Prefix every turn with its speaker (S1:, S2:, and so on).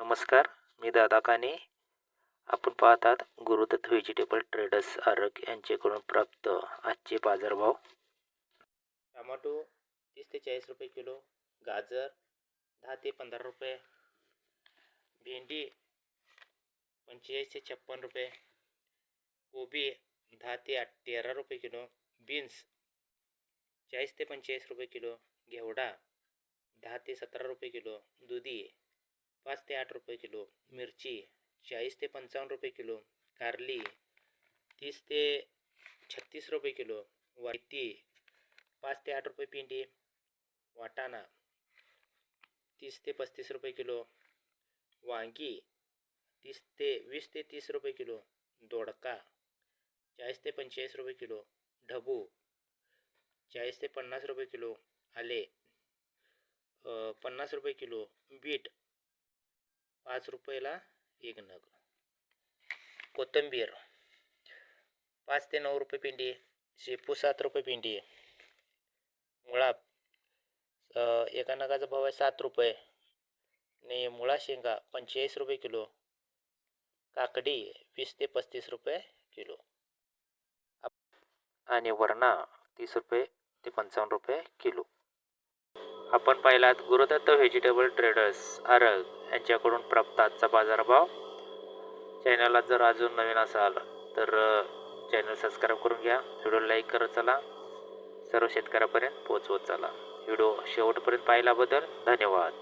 S1: नमस्कार मी दादा काने. आपण पाहतात गुरुदत्त व्हेजिटेबल ट्रेडर्स आरग यांच्याकडून प्राप्त आजचे बाजारभाव. टमाटो तीस ते चाळीस रुपये किलो गाजर दहा ते पंधरा रुपये भेंडी पंचेचाळीस ते छप्पन रुपये कोबी दहा ते आठ तेरा रुपये किलो बीन्स चाळीस ते पंचेचाळीस रुपये किलो घेवडा दहा ते सतरा रुपये किलो दुधी पाच ते आठ रुपये किलो मिरची चाळीस ते पंचावन्न रुपये किलो कारली तीस ते छत्तीस रुपये किलो वायती पाच ते आठ रुपये पिंडी वाटाणा तीस ते पस्तीस रुपये किलो वांगी तीस ते वीस ते तीस रुपये किलो दोडका चाळीस ते पंचेचाळीस रुपये किलो ढबू चाळीस ते पन्नास रुपये किलो आले पन्नास रुपये किलो बीट पाच रुपयाला एक नग. कोथिंबीर. पाच ते नऊ रुपये पिंडी शेपू सात रुपये पिंडी मुळा एका नगाचा भाव आहे सात रुपये. आणि मुळा शेंगा पंचेचाळीस रुपये किलो. काकडी वीस ते पस्तीस रुपये किलो. आणि वरणा तीस रुपये ते पंचावन्न रुपये किलो. आपण पाहिलात गुरुदत्त व्हेजिटेबल ट्रेडर्स आरग यांच्याकडून प्राप्त आजचा बाजारभाव. चॅनलला जर अजून नवीन असाल तर चॅनल सबस्क्राईब करून घ्या. व्हिडिओ लाईक करत चला. सर्व शेतकऱ्यापर्यंत पोहोचवत चला. व्हिडिओ शेवटपर्यंत पाहिल्याबद्दल धन्यवाद.